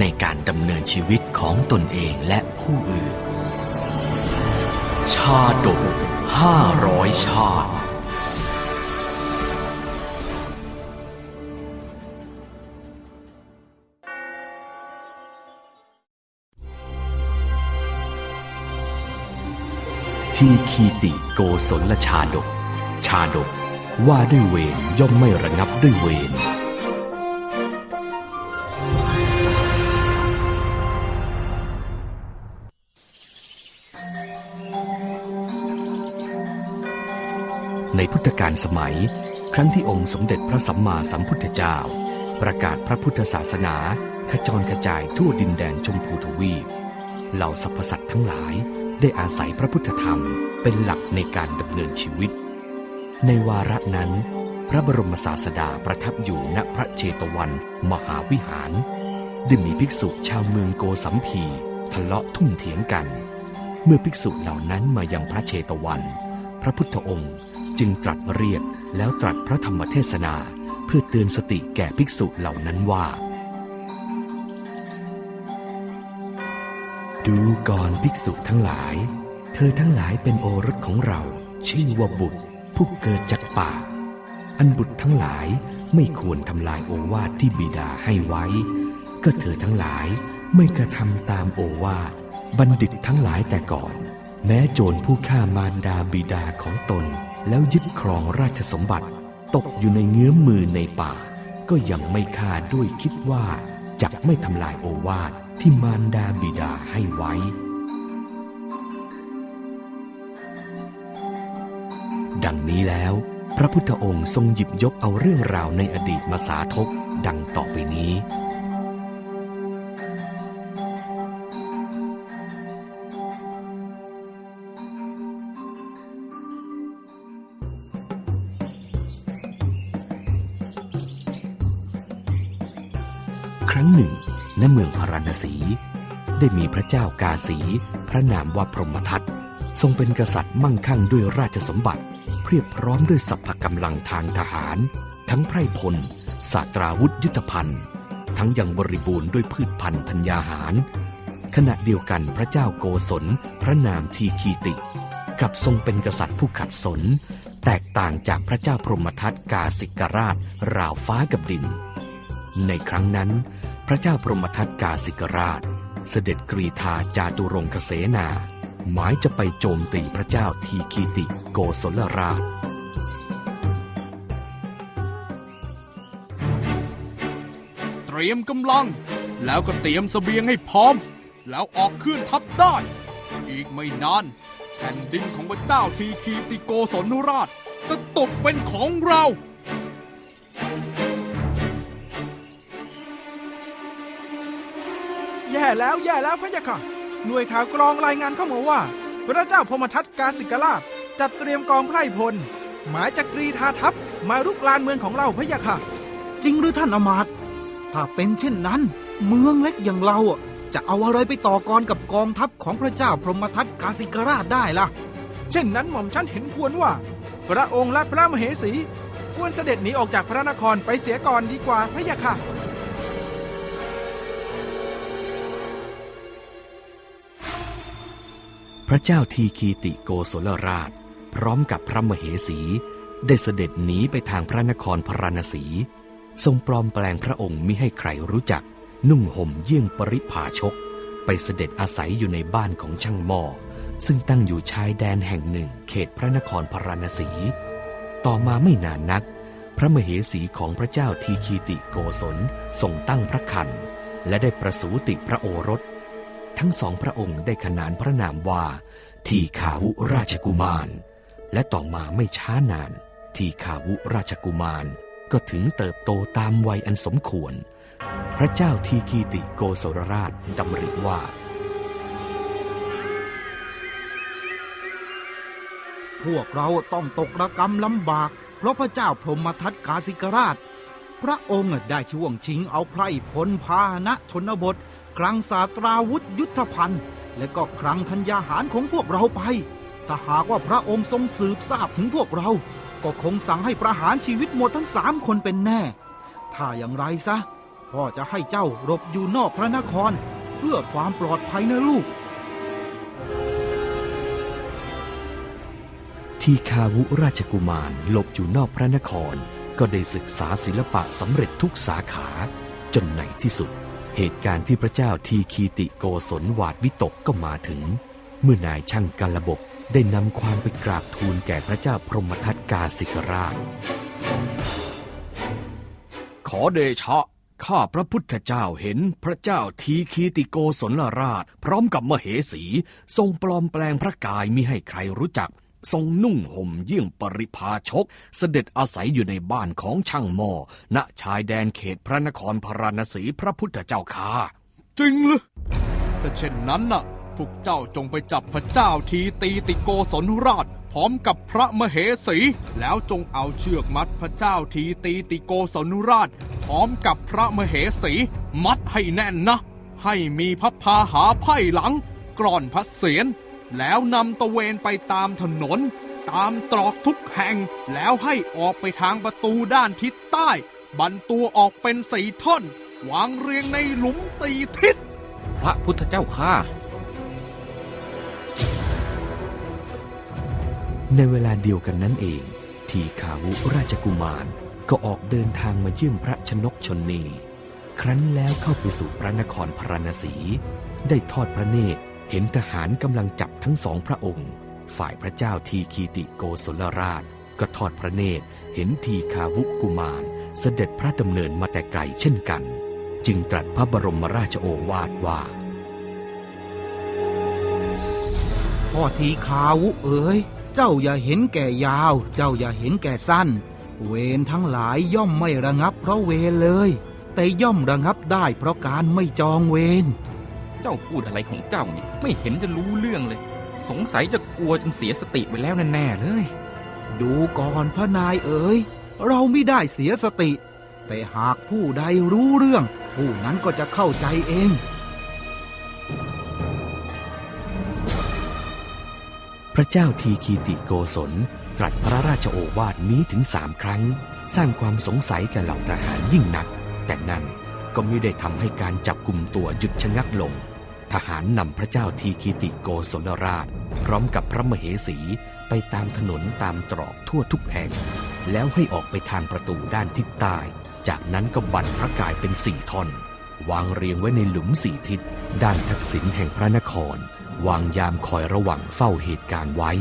ในการดำเนินชีวิตของตนเองและผู้อื่น ชาดกห้าร้อยชาติที่คีติโกศลชาดก ชาดกว่าด้วยเวรย่อมไม่ระงับด้วยเวร ในพุทธกาลสมัย ครั้งที่องค์สมเด็จพระสัมมาสัมพุทธเจ้า ประกาศพระพุทธศาสนาขจรกระจายทั่วดินแดนชมพูทวีป เหล่าสรรพสัตว์ทั้งหลายได้อาศัยพระพุทธธรรมเป็นหลักในการดำเนินชีวิต ในวาระนั้น พระบรมศาสดาประทับอยู่ณพระเชตวัน มหาวิหาร ได้มีภิกษุชาวเมืองโกสัมพีทะเลาะทุ่มเถียงกัน เมื่อภิกษุเหล่านั้นมายังพระเชตวัน พระพุทธองค์ จึงตรัสเรียกแล้วตรัสพระธรรมเทศนา เพื่อเตือนสติแก่ภิกษุเหล่านั้นว่า ดูก่อนภิกษุทั้งหลาย เธอทั้งหลายเป็นโอรสของเรา ชื่อว่าบุตร ผู้เกิดจากป่า อันบุตรทั้งหลายไม่ควรทำลายโอวาทที่บิดาให้ไว้ ก็เธอทั้งหลายไม่กระทำตามโอวาทบัณฑิตทั้งหลายแต่ก่อน แม้โจรผู้ฆ่ามารดาบิดาของตน แล้วยึดครองราชสมบัติ ตกอยู่ในเงื้อมมือในป่า ก็ยังไม่ฆ่าด้วยคิดว่าจักไม่ทำลายโอวาทที่มารดาบิดาให้ไว้ ดังนี้แล้ว พระพุทธองค์ทรงหยิบยกเอาเรื่องราวในอดีตมาสาธกดังต่อไปนี้ สี ได้มีพระเจ้ากาสี พระนามว่าพรหมทัตทรงเป็นกษัตริย์มั่งคั่งด้วยราชสมบัติ เพียบพร้อมด้วยสัพพกำลังทางทหาร ทั้งไพรพลศาสตราวุธยุทธภัณฑ์ ทั้งยังบริบูรณ์ด้วยพืชพันธุ์ธัญญาหาร ขณะเดียวกันพระเจ้าโกศล พระนามทีคีติกลับทรงเป็นกษัตริย์ผู้ขัดสน แตกต่างจากพระเจ้าพรหมทัตกาสิกราช ราวฟ้ากับดิน ในครั้งนั้น พระเจ้าพรหมทัตกาสิกราช เสด็จกรีธาจาตุรงคเสนา หมายจะไปโจมตีพระเจ้าทีคีติโกศลราชเตรียมกำลัง แล้วก็เตรียมเสบียงให้พร้อม แล้วออกขึ้นทัพได้ อีกไม่นานแผ่นดินของพระเจ้าทีคีติโกศลราชจะตกเป็นของเรา ย่แล้วแย่แล้วพระยะค่ะ หน่วยข่าวกรองรายงานเข้ามาว่า พระเจ้าพมทัตกาสิกราชจัดเตรียมกองไพร่พล หมายจากกรีธาทัพมารุกลานเมืองของเราพระยะค่ะ จริงหรือท่านอมาตย์ถ้าเป็นเช่นนั้น เมืองเล็กอย่างเราจะเอาอะไรไปต่อกรกับกองทัพของพระเจ้าพรหมทัตกาสิกราชได้ล่ะ เช่นนั้นหม่อมฉันเห็นควรว่า พระองค์และพระมเหสีควรเสด็จหนีออกจากพระนครไปเสียก่อนดีกว่าพระยะค่ะ พระเจ้าทีคีติโกศลราช พร้อมกับพระมเหสี ได้เสด็จหนีไปทางพระนครพราณสี ทรงปลอมแปลงพระองค์มิให้ใครรู้จัก นุ่งห่มเยี่ยงปริภาชก ไปเสด็จอาศัยอยู่ในบ้านของช่างหม้อซึ่งตั้งอยู่ชายแดนแห่งหนึ่งเขตพระนครพราณสี ต่อมาไม่นานนัก พระมเหสีของพระเจ้าทีคีติโกศลทรงตั้งพระคันและได้ประสูติพระโอรส ทั้งสองพระองค์ได้ขนานพระนามว่า ทีขาวุราชกุมาร และต่อมาไม่ช้านาน ทีขาวุราชกุมาร ก็ถึงเติบโตตามวัยอันสมควร พระเจ้าทีคีติโกศลราชดำริว่า พวกเราต้องตกระกรรมลำบาก เพราะพระเจ้าพรหมทัตกาสิกราช พระองค์ได้ช่วงชิงเอาไพร่พลพาหนะชนบท คลังสาตราวุธยุทธภัณฑ์ และก็คลังธัญญาหารของพวกเราไป ถ้าหากว่าพระองค์ทรงสืบทราบถึงพวกเรา ก็คงสั่งให้ประหารชีวิตหมดทั้งสามคนเป็นแน่ ถ้าอย่างไรซะ พ่อจะให้เจ้าหลบอยู่นอกพระนคร เพื่อความปลอดภัยนะลูก ทีคาวุราชกุมารหลบอยู่นอกพระนคร ก็ได้ศึกษาศิลปะสำเร็จทุกสาขาจนในที่สุด เหตุการณ์ที่พระเจ้าทีคีติโกศลหวาดวิตกก็มาถึง เมื่อนายช่างกาลบกได้นำความไปกราบทูลแก่พระเจ้าพรหมทัตกาสิกราช ขอเดชะ ข้าพระพุทธเจ้าเห็นพระเจ้าทีคีติโกศลราช พร้อมกับมเหสี ทรงปลอมแปลงพระกายมิให้ใครรู้จัก ทรงนุ่งห่มเยี่ยงปริพาชก เสด็จอาศัยอยู่ในบ้านของช่างหมอณชายแดนเขตพระนครพาราณสีพระพุทธเจ้าค่าจริงหรือถ้าเช่นนั้นน่ะ พวกเจ้าจงไปจับพระเจ้าทีตีติโกศลราช พร้อมกับพระมเหสี แล้วจงเอาเชือกมัดพระเจ้าทีตีติโกศลราช พร้อมกับพระมเหสี มัดให้แน่นนะ ให้มีพระพาหาไพ่หลังกรอนพระเศียร แล้วนำตะเวนไปตามถนน ตามตรอกทุกแห่ง แล้วให้ออกไปทางประตูด้านทิศใต้บันตัวออกเป็นสี่ท่อน วางเรียงในหลุมสี่ทิศ พระพุทธเจ้าข้าในเวลาเดียวกันนั้นเอง ทีคาวุราชกุมารก็ออกเดินทางมาเยี่ยมพระชนกชนนี ครั้นแล้วเข้าไปสู่พระนครพาราณสี ได้ทอดพระเนตร เห็นทหารกำลังจับทั้งสองพระองค์ ฝ่ายพระเจ้าทีคีติโกศลราช ก็ทอดพระเนตร เห็นทีคาวุกุมาร เสด็จพระดำเนินมาแต่ไกลเช่นกัน จึงตรัสพระบรมราชโอวาทว่าพ่อทีคาวุเอ๋ยเจ้าอย่าเห็นแก่ยาว เจ้าอย่าเห็นแก่สั้น เวรทั้งหลายย่อมไม่ระงับเพราะเวรเลย แต่ย่อมระงับได้เพราะการไม่จองเวร เจ้าพูดอะไรของเจ้าเนี่ยไม่เห็นจะรู้เรื่องเลย สงสัยจะกลัวจนเสียสติไปแล้วแน่ๆเลย ดูก่อนพระนายเอ๋ยเราไม่ได้เสียสติ แต่หากผู้ใดรู้เรื่อง ผู้นั้นก็จะเข้าใจเองพระเจ้าทีคีติโกศลตรัสพระราชโอวาทนี้ถึงสามครั้ง สร้างความสงสัยแก่เหล่าทหารยิ่งนัก แต่นั่นก็ไม่ได้ทำให้การจับกลุ่มตัวหยุดชะงักลง ทหารนำพระเจ้าทีคีติโกศลราช พร้อมกับพระมเหสีไปตามถนนตามตรอกทั่วทุกแห่ง แล้วให้ออกไปทางประตูด้านทิศใต้ จากนั้นก็บั่นพระกายเป็นสี่ท่อน วางเรียงไว้ในหลุมสี่ทิศ ด้านทักษิณแห่งพระนคร วางยามคอยระวังเฝ้าเหตุการณ์ไว้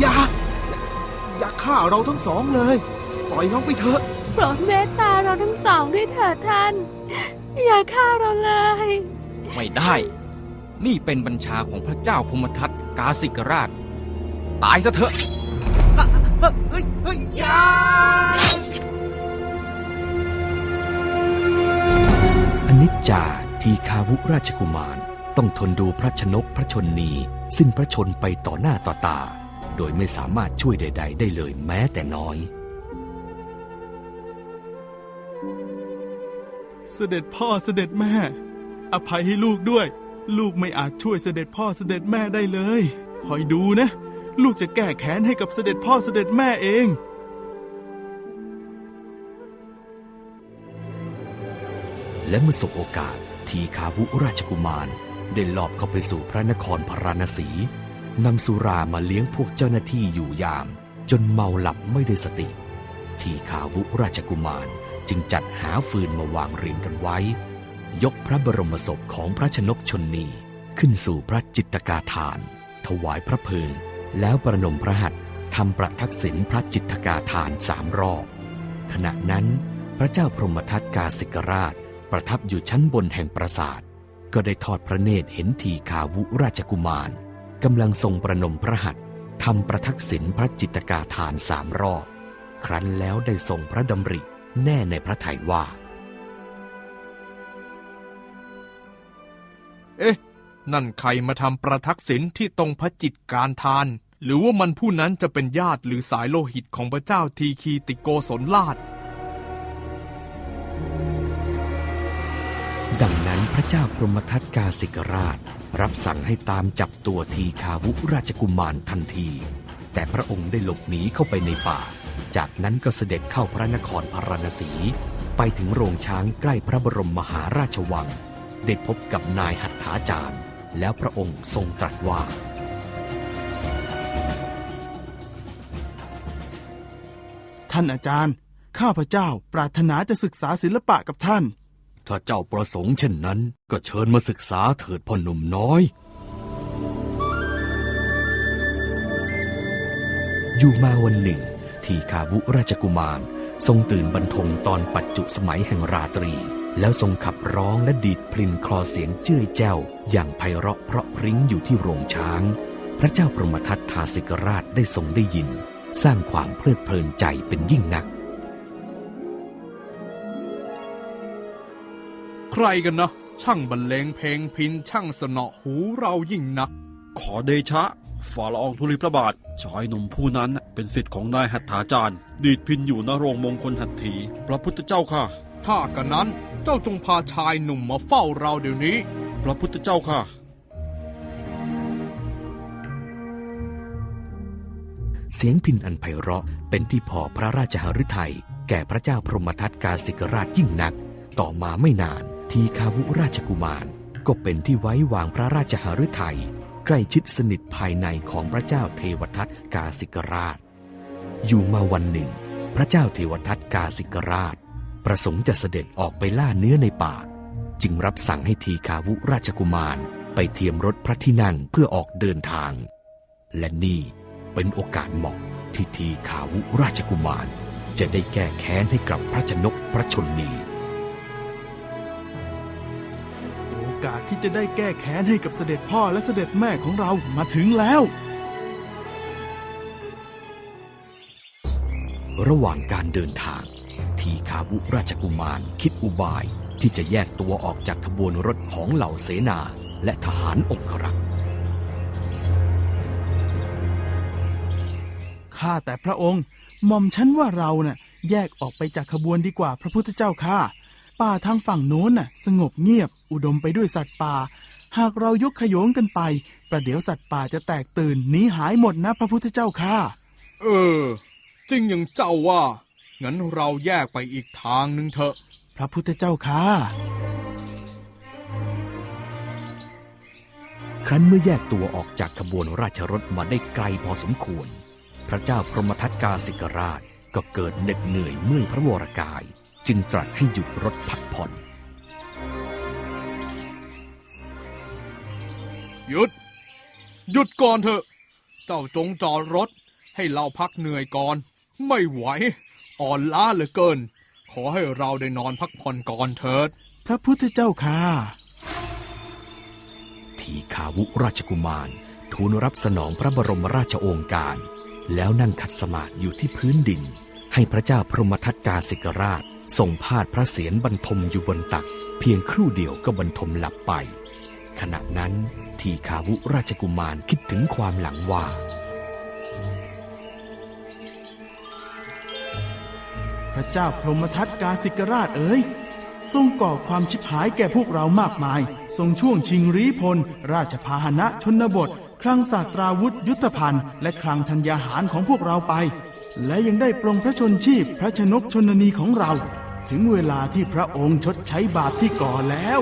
อย่า อย่าฆ่าเราทั้งสองเลย ปล่อยเราไปเถอะ โปรดเมตตาเราทั้งสองด้วยเถิดท่าน อย่าฆ่าเราเลย ไม่ได้ นี่เป็นบัญชาของพระเจ้าพมทัตกาสิกราช ตายซะเถอะเฮ้ยเฮ้ยอย่าอนิจจาทีคาวุราชกุมาร ต้องทนดูพระชนกพระชนนี สิ้นพระชนไปต่อหน้าต่อตา โดยไม่สามารถช่วยใด ๆ ได้เลยแม้แต่น้อย เสด็จพ่อเสด็จแม่ อภัยให้ลูกด้วย ลูกไม่อาจช่วยเสด็จพ่อเสด็จแม่ได้เลย คอยดูนะ ลูกจะแก้แค้นให้กับเสด็จพ่อเสด็จแม่เองและเมื่อสบโอกาสทีคาวุราชกุมาร ได้ลอบเข้าไปสู่พระนครพาราณสีนำสุรามาเลี้ยงพวกเจ้าหน้าที่อยู่ยาม จนเมาหลับไม่ได้สติ ทีคาวุราชกุมาร จึงจัดหาฟืนมาวางเรียงกันไว้ ยกพระบรมศพของพระชนกชนนีขึ้นสู่พระจิตกาทาน ถวายพระเพลิง แล้วประนมพระหัตถ์ทำประทักษิณพระจิตกาทานสามรอบ ขณะนั้นพระเจ้าพรหมทัตกาสิกราช ประทับอยู่ชั้นบนแห่งปราสาท ก็ได้ทอดพระเนตรเห็นทีคาวุราชกุมารกำลังทรงประนมพระหัตถ์ทำประทักษิณพระจิตกาทานสามรอบ ครั้นแล้วได้ทรงพระดำริ แน่ในพระทัยว่า เอ๊ะ นั่นใครมาทำประทักษิณที่ตรงพระจิตรการทาน หรือว่ามันผู้นั้นจะเป็นญาติหรือสายโลหิตของพระเจ้าทีคีติโกศลราชดังนั้นพระเจ้าพรหมทัตกาสิกราช รับสั่งให้ตามจับตัวทีคาวุราชกุมารทันที แต่พระองค์ได้หลบหนีเข้าไปในป่า จากนั้นก็เสด็จเข้าพระนครพาราณสี ไปถึงโรงช้างใกล้พระบรมมหาราชวัง ได้พบกับนายหัตถาจารย์ แล้วพระองค์ทรงตรัสว่า ท่านอาจารย์ ข้าพเจ้าปรารถนาจะศึกษาศิลปะกับท่าน ถ้าเจ้าประสงค์เช่นนั้น ก็เชิญมาศึกษาเถิดพ่อหนุ่มน้อยอยู่มาวันหนึ่ง ที่คาวุราชกุมาร ทรงตื่นบรรทมตอนปัจจุสมัยแห่งราตรี แล้วทรงขับร้องและดีดพลินคลอเสียงเจ้ยแจ้ว อย่างไพเราะเพราะพริ้งอยู่ที่โรงช้าง พระเจ้าพรหมทัตทาสิกราชได้ทรงได้ยิน สร้างความเพลิดเพลินใจเป็นยิ่งนัก ใครกันนะช่างบรรเลงเพลงพินช่างสนอหูเรายิ่งนัก ขอเดชะฝ่าละอองธุลีพระบาทชายหนุ่มผู้นั้น เป็นสิทธิ์ของนายหัตถาจารย์ ดีดพินอยู่ณโรงมงคลหัตถี พระพุทธเจ้าค่ะ ถ้ากันนั้นเจ้าจงพาชายหนุ่มมาเฝ้าเราเดี๋ยวนี้ พระพุทธเจ้าค่ะ เสียงพินอันไพเราะเป็นที่พอพระราชหฤทัยแก่พระเจ้าพรหมทัตกาสิกราชยิ่งนัก ต่อมาไม่นานทีคาวุราชกุมาร ก็เป็นที่ไว้วางพระราชหฤทัยใกล้ชิดสนิทภายในของพระเจ้าเทวทัตกาสิกราช อยู่มาวันหนึ่ง พระเจ้าเทวทัตกาสิกราช ประสงค์จะเสด็จออกไปล่าเนื้อในป่า จึงรับสั่งให้ทีคาวุราชกุมารไปเทียมรถพระที่นั่งเพื่อออกเดินทาง และนี่เป็นโอกาสเหมาะที่ทีขาวุราชกุมาร จะได้แก้แค้นให้กับพระชนกพระชนนีโอกาสที่จะได้แก้แค้นให้กับเสด็จพ่อและเสด็จแม่ของเรามาถึงแล้ว ระหว่างการเดินทาง ทีคาวุราชกุมารคิดอุบายที่จะแยกตัวออกจากขบวนรถของเหล่าเสนาและทหารองครักษ์ข้าแต่พระองค์หม่อมฉันว่าเราน่ะแยกออกไปจากขบวนดีกว่าพระพุทธเจ้าข้าป่าทางฝั่งโน้นน่ะ สงบเงียบ อุดมไปด้วยสัตว์ป่า หากเรายกขโยงกันไป ประเดี๋ยวสัตว์ป่าจะแตกตื่นหนีหายหมดนะพระพุทธเจ้าข้าเออ จริงอย่างเจ้าว่า งั้นเราแยกไปอีกทางหนึ่งเถอะ พระพุทธเจ้าข้าครั้นเมื่อแยกตัวออกจากขบวนราชรถมาได้ไกลพอสมควร พระเจ้าพรหมทัตกาสิกราชก็เกิดเหน็ดเหนื่อยเมื่อยพระวรกาย จึงตรัสให้หยุดรถพักผ่อน หยุด หยุดก่อนเถอะ เจ้าจงจอดรถให้เราพักเหนื่อยก่อน ไม่ไหว อ่อนล้าเหลือเกิน ขอให้เราได้นอนพักผ่อนก่อนเถิด พระพุทธเจ้าข้าทีขาวุราชกุมารทูลรับสนองพระบรมราชโองการ แล้วนั่งขัดสมาธิอยู่ที่พื้นดิน ให้พระเจ้าพรหมทัตกาสิกราชทรงพาดพระเศียรบรรทมอยู่บนตัก เพียงครู่เดียวก็บรรทมหลับไป ขณะนั้นทีขาวุราชกุมารคิดถึงความหลังว่า พระเจ้าพรหมทัตกาสิกราชเอ๋ยทรงก่อความชิบหายแก่พวกเรามากมาย ทรงช่วงชิงรีพล ราชพาหนะชนบท คลังศาสตราวุธยุทธภัณฑ์ และคลังธัญญาหารของพวกเราไป และยังได้ปรงพระชนชีพพระชนกชนนีของเรา ถึงเวลาที่พระองค์ชดใช้บาปที่ก่อแล้ว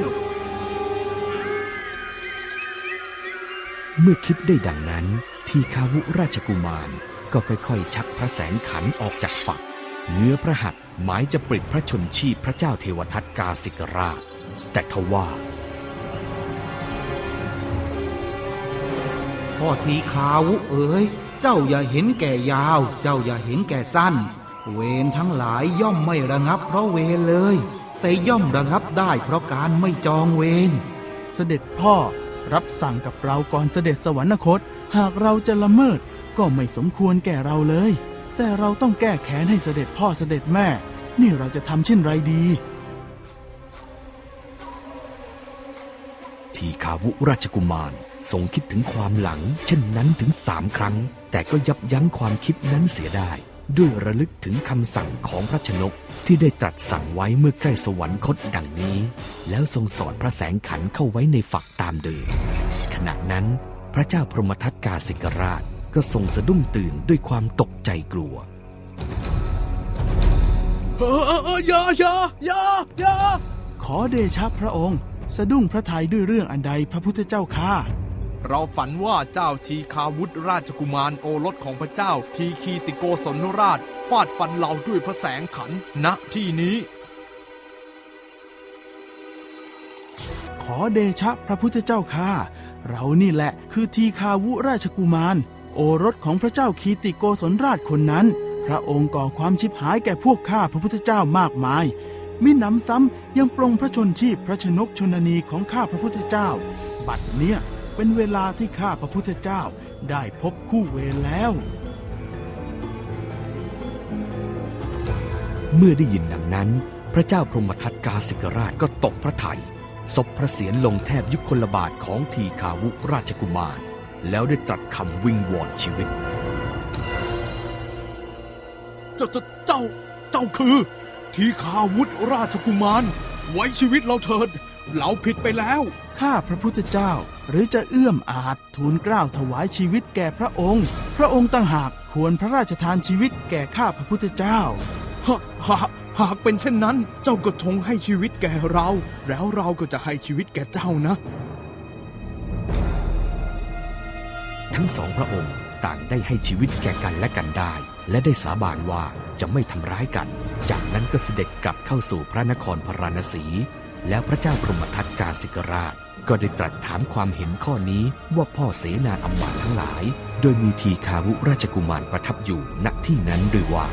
เมื่อคิดได้ดังนั้น ทีคาวุราชกุมารก็ค่อยๆ ชักพระแสงขันออกจากฝัก เงื้อพระหัตถ์หมายจะปลิดพระชนชีพพระเจ้าเทวทัตกาสิกราช แต่ทว่าพ่อทีขาวเอ๋ยเจ้าอย่าเห็นแก่ยาว เจ้าอย่าเห็นแก่สั้น เวรทั้งหลายย่อมไม่ระงับเพราะเวรเลย แต่ย่อมระงับได้เพราะการไม่จองเวรเสด็จพ่อรับสั่งกับเราก่อนเสด็จสวรรคต หากเราจะละเมิดก็ไม่สมควรแก่เราเลย แต่เราต้องแก้แค้นให้เสด็จพ่อเสด็จแม่ นี่เราจะทำเช่นไรดี ทีคาวุราชกุมารทรงคิดถึงความหลัง เช่นนั้นถึงสามครั้ง แต่ก็ยับยั้งความคิดนั้นเสียได้ ด้วยระลึกถึงคำสั่งของพระชนกที่ได้ตรัสสั่งไว้เมื่อใกล้สวรรคตดังนี้ แล้วทรงสอดพระแสงขันเข้าไว้ในฝักตามเดิมขณะนั้นพระเจ้าพรหมทัตกาสิกราช ก็ทรงสะดุ้งตื่นด้วยความตกใจกลัวเออเออเอออย่าอย่าอย่าอย่าขอเดชะพระองค์ สะดุ้งพระทัยด้วยเรื่องอันใดพระพุทธเจ้าข้าเราฝันว่าเจ้าทีคาวุธราชกุมารโอรสของพระเจ้า ทีคีติโกศนราช ฟาดฟันเราด้วยพระแสงขันณที่นี้ ขอเดชะพระพุทธเจ้าข้าเรานี่แหละคือทีคาวุราชกุมาร โอรสของพระเจ้าคีติโกศลราชคนนั้น พระองค์ก่อความชิบหายแก่พวกข้าพระพุทธเจ้ามากมายมิหนำซ้ำยังปรงพระชนชีพพระชนกชนนีของข้าพระพุทธเจ้า บัดเนี้ยเป็นเวลาที่ข้าพระพุทธเจ้าได้พบคู่เวรแล้ว เมื่อได้ยินดังนั้น พระเจ้าพรหมทัตกาสิกราชก็ตกพระทัยศพพระเศียรลงแทบยุคลบาทของทีคาวุราชกุมาร แล้วได้ตรัสคำวิงวอนชีวิต เจ้าเจ้าเจ้าเจ้าคือ ทีคาวุธราชกุมาร ไว้ชีวิตเราเถิด เราผิดไปแล้ว ข้าพระพุทธเจ้า หรือจะเอื้อมอาจทูลเกล้าวถวายชีวิตแก่พระองค์ พระองค์ต่างหากควรพระราชทานชีวิตแก่ข้าพระพุทธเจ้า หาหากหากเป็นเช่นนั้น เจ้าก็ทงให้ชีวิตแก่เรา แล้วเราก็จะให้ชีวิตแก่เจ้านะ ทั้งสองพระองค์ต่างได้ให้ชีวิตแก่กันและกันได้ และได้สาบานว่าจะไม่ทำร้ายกัน จากนั้นก็เสด็จกลับเข้าสู่พระนครพาราณสี แล้วพระเจ้าพรหมทัตกาสิกราช ก็ได้ตรัสถามความเห็นข้อนี้ว่าพ่อเสนาอำมาตย์ทั้งหลาย โดยมีทีคาวุราชกุมารประทับอยู่ณที่นั้นด้วยว่า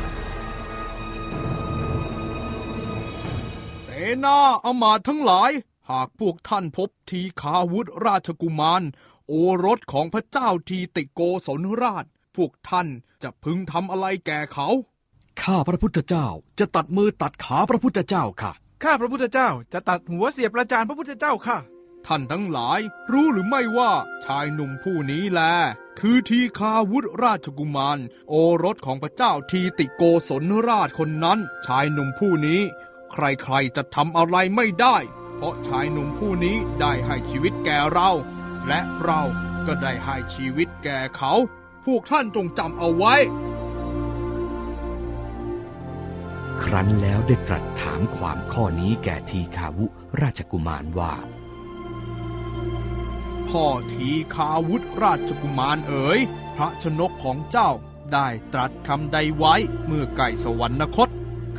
เสนาอำมาตย์ทั้งหลาย หากพวกท่านพบทีคาวุธราชกุมาร โอรสของพระเจ้าทีติโกศนราช พวกท่านจะพึงทำอะไรแก่เขา ข้าพระพุทธเจ้าจะตัดมือตัดขาพระพุทธเจ้าค่ะ ข้าพระพุทธเจ้าจะตัดหัวเสียบประจานพระพุทธเจ้าค่ะ ท่านทั้งหลายรู้หรือไม่ว่าชายหนุ่มผู้นี้แล คือทีคาวุธราชกุมาร โอรสของพระเจ้าทีติโกศนราชคนนั้น ชายหนุ่มผู้นี้ ใครๆจะทำอะไรไม่ได้ เพราะชายหนุ่มผู้นี้ได้ให้ชีวิตแก่เรา และเราก็ได้ให้ชีวิตแก่เขา พวกท่านจงจำเอาไว้ ครั้นแล้วได้ตรัสถามความข้อนี้แก่ทีคาวุราชกุมารว่า พ่อทีคาวุธราชกุมารเอ๋ย พระชนกของเจ้าได้ตรัสคำใดไว้เมื่อไก่สวรรคต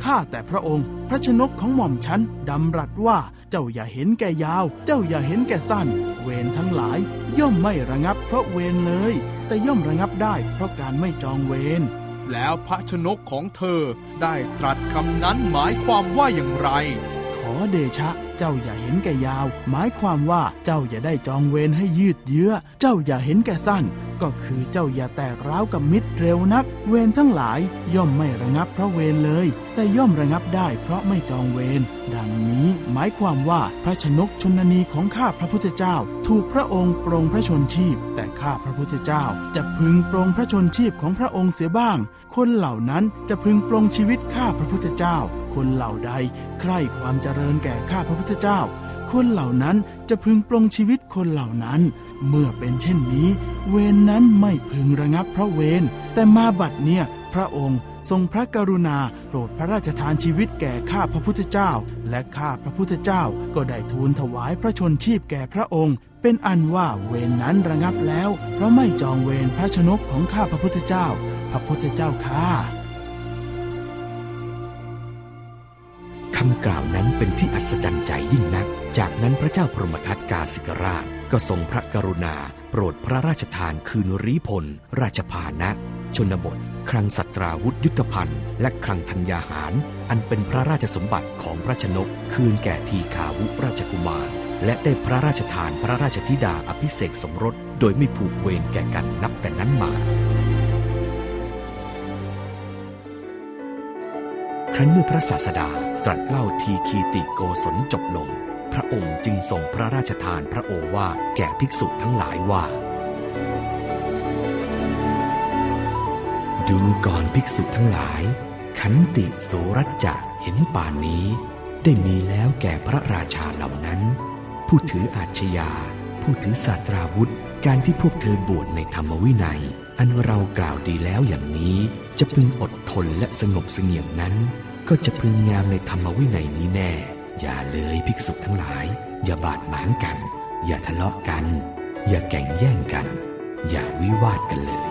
ข้าแต่พระองค์ พระชนกของหม่อมฉันดำรัสว่าเจ้าอย่าเห็นแก่ยาว เจ้าอย่าเห็นแก่สั้น เวรทั้งหลาย ย่อมไม่ระงับเพราะเวรเลย แต่ย่อมระงับได้เพราะการไม่จองเวรแล้วพระชนกของเธอได้ตรัสคำนั้นหมายความว่าอย่างไร ขอเดชะ เจ้าอย่าเห็นแก่ยาว หมายความว่าเจ้าอย่าได้จองเวรให้ยืดเยื้อ เจ้าอย่าเห็นแก่สั้น ก็คือเจ้าอย่าแตกร้าวกับมิตรเร็วนัก เวรทั้งหลายย่อมไม่ระงับเพราะเวรเลย แต่ย่อมระงับได้เพราะไม่จองเวรดังนี้หมายความว่าพระชนกชนนีของข้าพระพุทธเจ้า ถูกพระองค์ปรงพระชนชีพ แต่ข้าพระพุทธเจ้า จะพึงปรงพระชนชีพของพระองค์เสียบ้าง คนเหล่านั้นจะพึงปรงชีวิตข้าพระพุทธเจ้า คนเหล่าใด ใคร่ความเจริญแก่ข้าพระพุทธเจ้า คนเหล่านั้นจะพึงปรงชีวิตคนเหล่านั้น เมื่อเป็นเช่นนี้ เวรนนั้นไม่พึงระงับพระเวรแต่มาบัดเนี่ยพระองค์ทรงพระกรุณาโปรดพระราชทานชีวิตแก่ข้าพระพุทธเจ้า และข้าพระพุทธเจ้าก็ได้ทูลถวายพระชนชีพแก่พระองค์ เป็นอันว่าเวรนนั้นระงับแล้ว เพราะไม่จองเวรพระชนกของข้าพระพุทธเจ้า พระพุทธเจ้าข้าคำกล่าวนั้นเป็นที่อัศจรรย์ใจยิ่งนัก จากนั้นพระเจ้าพรหมทัตกาสิกราช ก็ทรงพระกรุณา โปรดพระราชทานคืนรีพล ราชพานะ ชนบท คลังสัตราวุธยุทธภัณฑ์ และคลังธัญญาหาร อันเป็นพระราชสมบัติของพระชนก คืนแก่ทีขาวุราชกุมาร และได้พระราชทานพระราชธิดาอภิเษกสมรส โดยไม่ผูกเวรแก่กันนับแต่นั้นมาครั้นเมื่อพระศาสดาตรัสเล่าทีคีติโกศลจบลง พระองค์จึงทรงพระราชทานพระโอวาทแก่ภิกษุทั้งหลายว่า ดูก่อนภิกษุทั้งหลาย ขันติโสรัจจะเห็นป่านนี้ ได้มีแล้วแก่พระราชาเหล่านั้น ผู้ถืออาชญา ผู้ถือศาสตราวุธ การที่พวกเธอบวชในธรรมวินัย อันเรากล่าวดีแล้วอย่างนี้ จะพึงอดทนและสงบเสงี่ยมนั้น ก็จะพึงงามในธรรมวินัยนี้แน่ อย่าเลยภิกษุทั้งหลาย อย่าบาดหมางกัน อย่าทะเลาะกัน อย่าแก่งแย่งกัน อย่าวิวาทกันเลย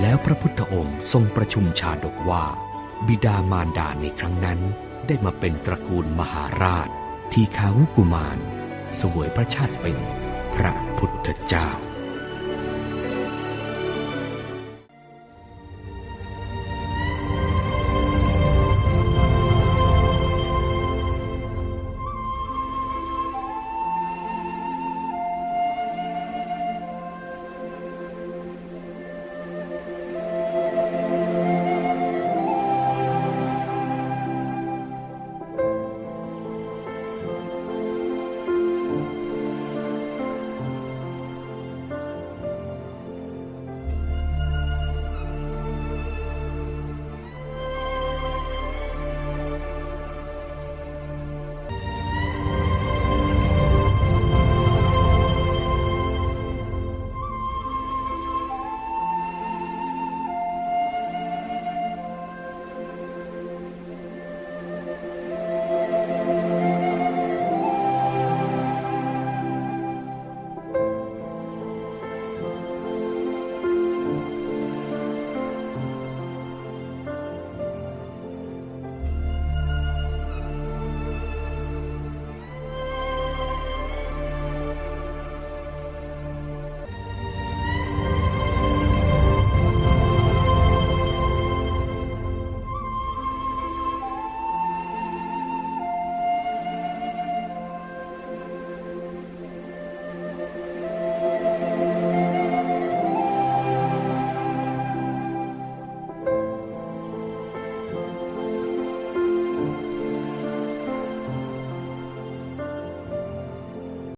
แล้วพระพุทธองค์ทรงประชุมชาดกว่า บิดามารดาในครั้งนั้น ได้มาเป็นตระกูลมหาราช ทีคาวุกุมาร สวยพระชาติเป็นพระพุทธเจ้า